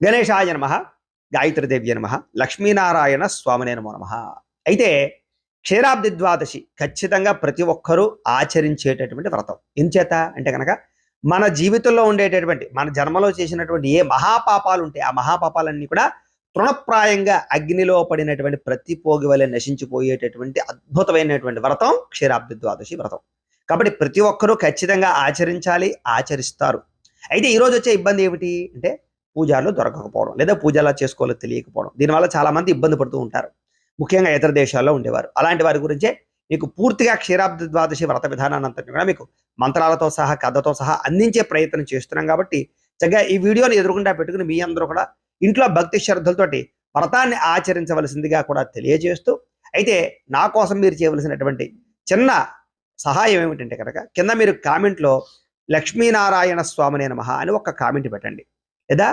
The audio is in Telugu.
గణేశాయ నమ గాయత్రిదేవ్య నమ లక్ష్మీనారాయణ స్వామినే నమో నమ. అయితే క్షీరాబ్ది ద్వాదశి ఖచ్చితంగా ప్రతి ఒక్కరూ ఆచరించేటటువంటి వ్రతం. ఎంచేత అంటే కనుక మన జీవితంలో ఉండేటటువంటి మన జన్మలో చేసినటువంటి ఏ మహాపాపాలు ఉంటాయి ఆ మహాపాపాలన్నీ కూడా తృణప్రాయంగా అగ్నిలో పడినటువంటి ప్రతి పోగి వలె నశించిపోయేటటువంటి అద్భుతమైనటువంటి వ్రతం క్షీరాబ్ది ద్వాదశి వ్రతం. కాబట్టి ప్రతి ఒక్కరూ ఖచ్చితంగా ఆచరించాలి ఆచరిస్తారు. అయితే ఈరోజు వచ్చే ఇబ్బంది ఏమిటి అంటే పూజార్లు దొరకకపోవడం లేదా పూజలా చేసుకోవాలో తెలియకపోవడం. దీనివల్ల చాలామంది ఇబ్బంది పడుతూ ఉంటారు. ముఖ్యంగా ఇతర దేశాల్లో ఉండేవారు. అలాంటి వారి గురించే మీకు పూర్తిగా క్షీరాబ్ది ద్వాదశి వ్రత విధానాన్ని అంతటిని కూడా మీకు మంత్రాలతో సహా కథతో సహా అందించే ప్రయత్నం చేస్తున్నాం కాబట్టి చక్కగా ఈ వీడియోని ఎదురుకుండా పెట్టుకుని మీ అందరూ కూడా ఇంట్లో భక్తి శ్రద్ధలతోటి వ్రతాన్ని ఆచరించవలసిందిగా కూడా తెలియజేస్తూ అయితే నా కోసం మీరు చేయవలసినటువంటి చిన్న సహాయం ఏమిటంటే కనుక కింద మీరు కామెంట్లో లక్ష్మీనారాయణ స్వామినే నమః అని ఒక కామెంట్ పెట్టండి. లేదా